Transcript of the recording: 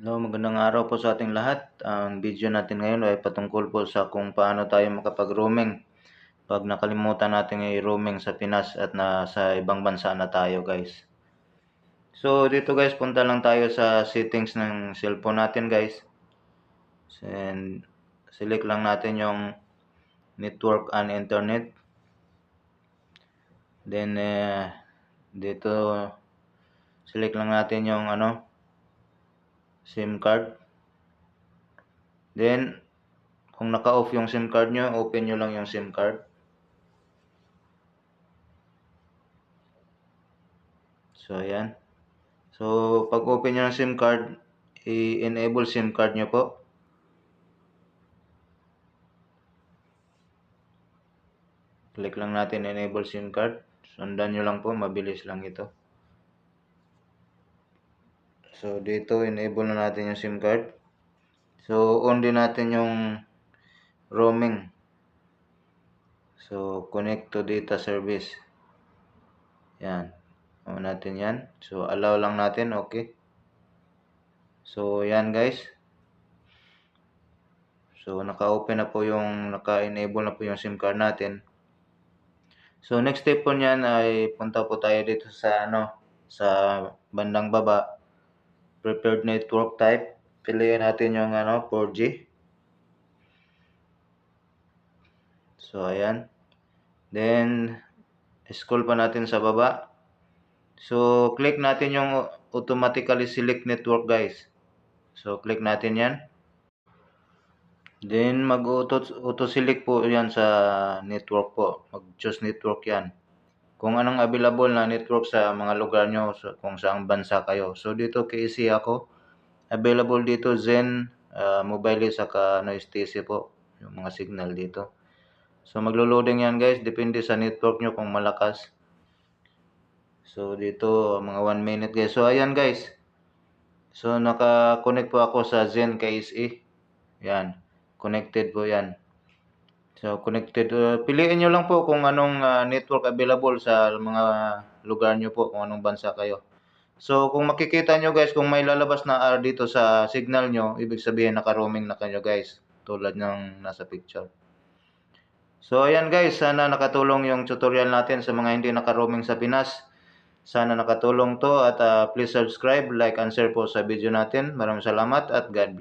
Hello, magandang araw po sa ating lahat. Ang video natin ngayon ay patungkol po sa kung paano tayo makapag-roaming pag nakalimutan natin i-roaming sa Pinas at nasa ibang bansa na tayo guys. So dito guys, punta lang tayo sa settings ng cellphone natin guys. And select lang natin yung network and internet. Then eh, dito select lang natin yung ano SIM card. Then, kung naka-off yung SIM card nyo, open nyo lang yung SIM card. So, ayan. So, pag open nyo ng SIM card, i-enable SIM card nyo po. Click lang natin enable SIM card. Sundan nyo lang po, mabilis lang ito. So, dito, enable na natin yung SIM card. So, on din natin yung roaming. So, connect to data service. Yan. On natin yan. So, allow lang natin. Okay. So, yan guys. So, naka-open na po yung, naka-enable na po yung SIM card natin. So, next step po niyan ay punta po tayo dito sa, ano, sa bandang baba preferred network type. Piliin natin yung ano, 4G. So, ayan. Then, scroll pa natin sa baba. So, click natin yung automatically select network guys. So, click natin yan. Then, mag-auto-select po yan sa network po. Mag-choose network yan kung anong available na network sa mga lugar nyo so, kung saang bansa kayo. So dito KC ako, available dito Zen, uh, mobile saka no STC po, yung mga signal dito. So maglo-loading yan guys, depende sa network nyo kung malakas. So dito mga 1 minute guys. So ayan guys. So naka-connect po ako sa Zen KSE. Yan, connected po yan. So, connected. Uh, piliin nyo lang po kung anong uh, network available sa mga lugar nyo po, kung anong bansa kayo. So, kung makikita nyo guys, kung may lalabas na R dito sa signal nyo, ibig sabihin naka-roaming na kayo guys. Tulad ng nasa picture. So, ayan guys, sana nakatulong yung tutorial natin sa mga hindi naka-roaming sa Pinas. Sana nakatulong to at uh, please subscribe, like, and share po sa video natin. Maraming salamat at God bless.